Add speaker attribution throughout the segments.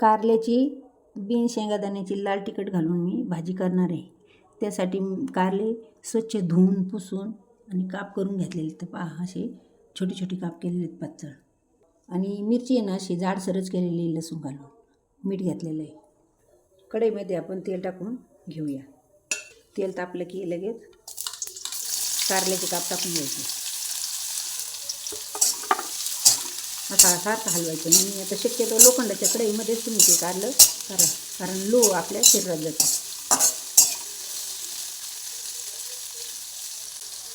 Speaker 1: कारल्याची बिन शेंगादाण्याची लाल तिखट घालून मी भाजी करणार आहे. त्यासाठी कारले स्वच्छ धुवून पुसून आणि काप करून घेतलेले तर पहा असे छोटे छोटे काप केलेले आहेत पातळ. आणि मिरची आहे ना अशी जाडसरच केलेली आहे लसूण घालून. मीठ घातलेलं आहे. कढईमध्ये आपण तेल टाकून घेऊया. तेल तापलं की लगेच कारल्याचे काप टाकून घ्यायचे. आता सारखं हलवायचं. म्हणून आता शक्यतो लोखंडाच्या कढईमध्येच तुम्ही ते काढलं करा. कारण लो आपल्या शरीरात जातो.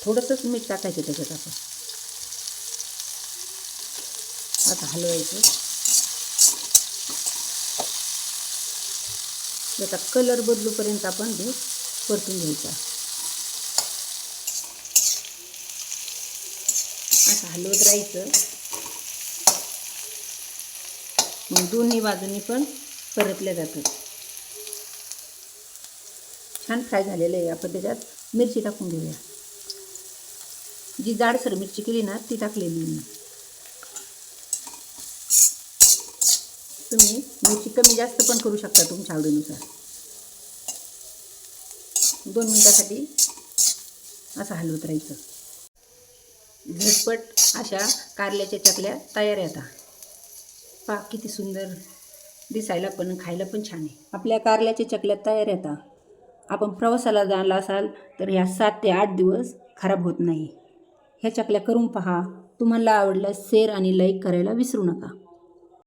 Speaker 1: थोडंसंच मीठ टाकायचं त्याच्यात आपण. आता हलवायचं. त्याचा कलर बदलूपर्यंत आपण ते परतून घ्यायचा. असं हलवत राहायचं. मग दोन्ही बाजूनी पण परतल्या जातात. छान फ्राय झालेलं आहे. आपण त्याच्यात मिरची टाकून घेऊया. जी जाडसर मिरची केली ना ती टाकलेली मी. तुम्ही मिरची कमी जास्त पण करू शकता तुमच्या आवडीनुसार. दोन मिनटासाठी असं हलवत राहायचं. झटपट अशा कारल्याच्या चकल्या तयार आहे आता. पा किती सुंदर दिसायला पण खायला पण छान आहे. आपल्या कारल्याच्या चकल्या तयार येतात आपण प्रवासाला जायला असाल तर ह्या सात ते आठ दिवस खराब होत नाही. ह्या चकल्या करून पहा. तुम्हाला आवडल्यास शेअर आणि लाईक करायला विसरू नका.